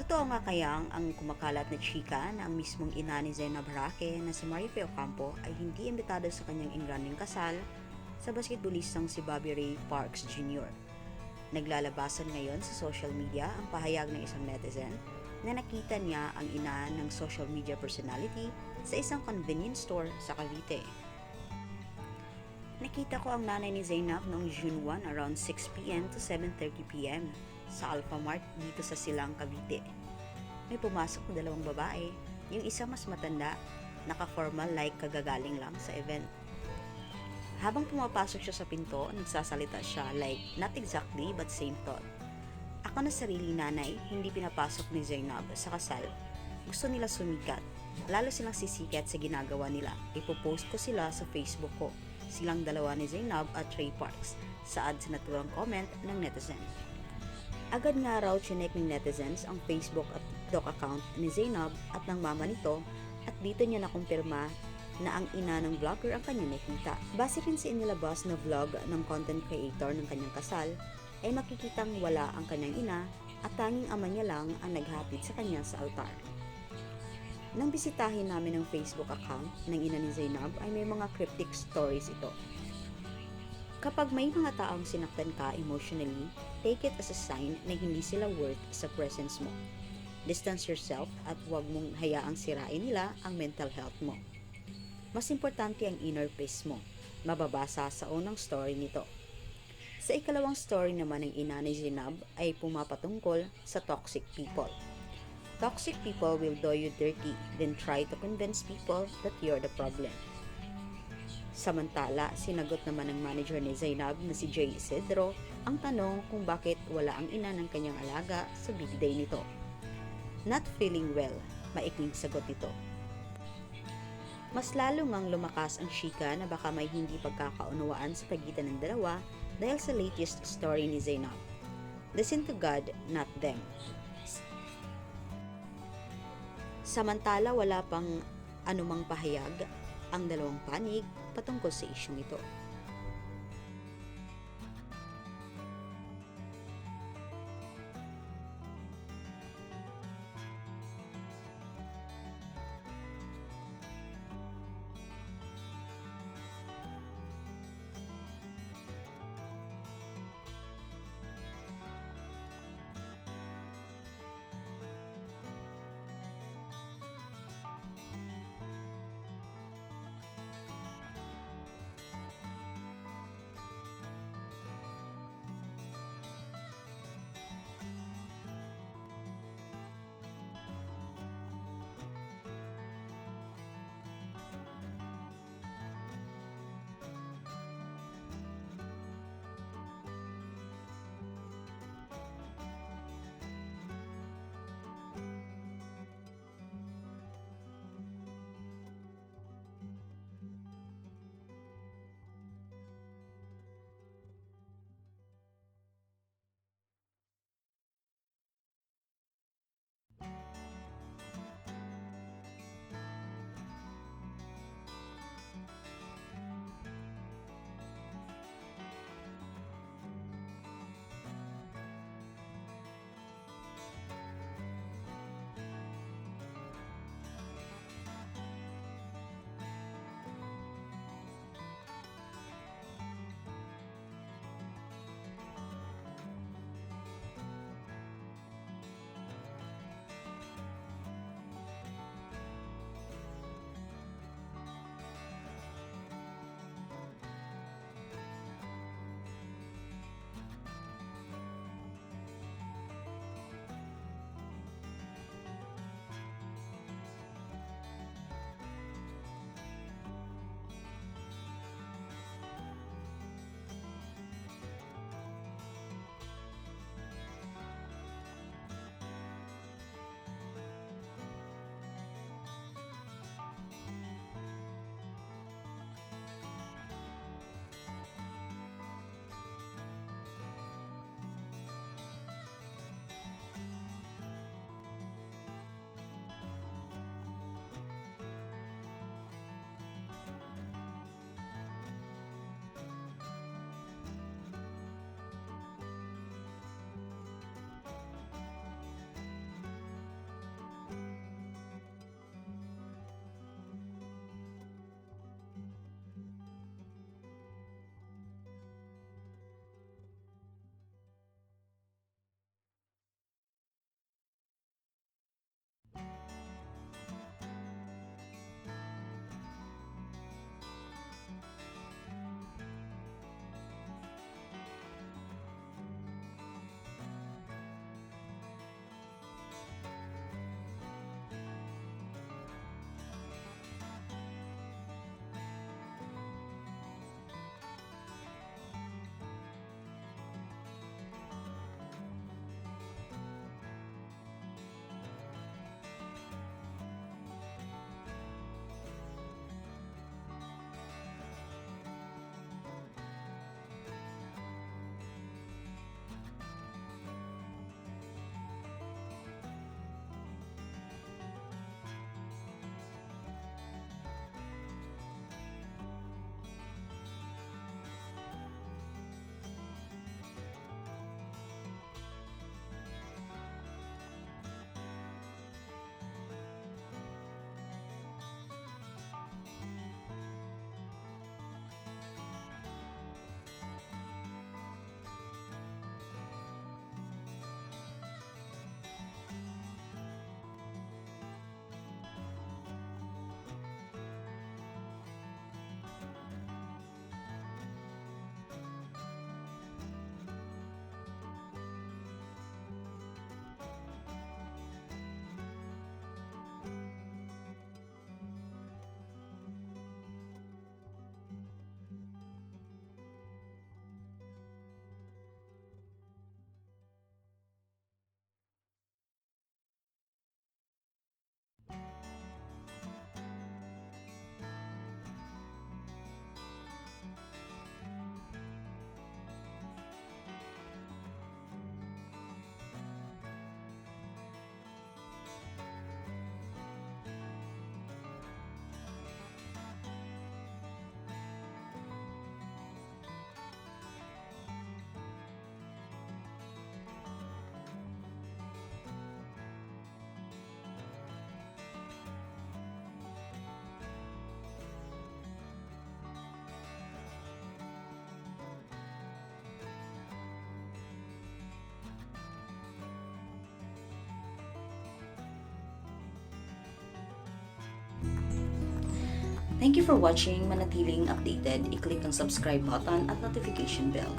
Totoo nga kayang ang kumakalat na chika na ang mismong ina ni Zena Barake na si Marife Ocampo ay hindi imbitado sa kanyang ingranding kasal sa basketballistang si Bobby Ray Parks Jr. Naglalabasan ngayon sa social media ang pahayag ng isang netizen na nakita niya ang ina ng social media personality sa isang convenience store sa Cavite. Nakita ko ang nanay ni Zainab noong June 1 around 6pm to 7.30pm sa Alpha Mart dito sa Silang, Cavite. May pumasok na dalawang babae. Yung isa mas matanda, naka-formal like kagagaling lang sa event. Habang pumapasok siya sa pinto, nagsasalita siya like not exactly but same thought. Ako na sarili nanay, hindi pinapasok ni Zainab sa kasal. Gusto nila sumikat. Lalo silang sisikat sa ginagawa nila. Ipopost ko sila sa Facebook ko. Silang dalawa ni Zainab at Trey Parks. Saad sa naturang comment ng netizen. Agad nga raw chinek ng netizens ang Facebook at TikTok account ni Zainab at ng mama nito at dito niya nakumpirma na ang ina ng vlogger ang kanya nakita. Base rin sa inilabas na vlog ng content creator ng kanyang kasal, ay makikitang wala ang kanyang ina at tanging ama niya lang ang naghatid sa kanya sa altar. Nang bisitahin namin ang Facebook account ng ina ni Zainab ay may mga cryptic stories ito. Kapag may mga taong sinaktan ka emotionally, take it as a sign na hindi sila worth sa presence mo. Distance yourself at huwag mong hayaang sirain nila ang mental health mo. Mas importante ang inner peace mo. Mababasa sa unang story nito. Sa ikalawang story naman ng ina ni Zinab ay pumapatungkol sa toxic people. Toxic people will do you dirty, then try to convince people that you're the problem. Samantala, sinagot naman ng manager ni Zainab na si Jay Isidro ang tanong kung bakit wala ang ina ng kanyang alaga sa big day nito. Not feeling well, maikling sagot nito. Mas lalo ngang lumakas ang chika na baka may hindi pagkakaunawaan sa pagitan ng dalawa dahil sa latest story ni Zainab. Listen to God, not them. Samantala wala pang anumang pahayag ang dalawang panig patungkol sa isyong ito. Thank you for watching. Manatiling updated, i-click ang subscribe button at notification bell.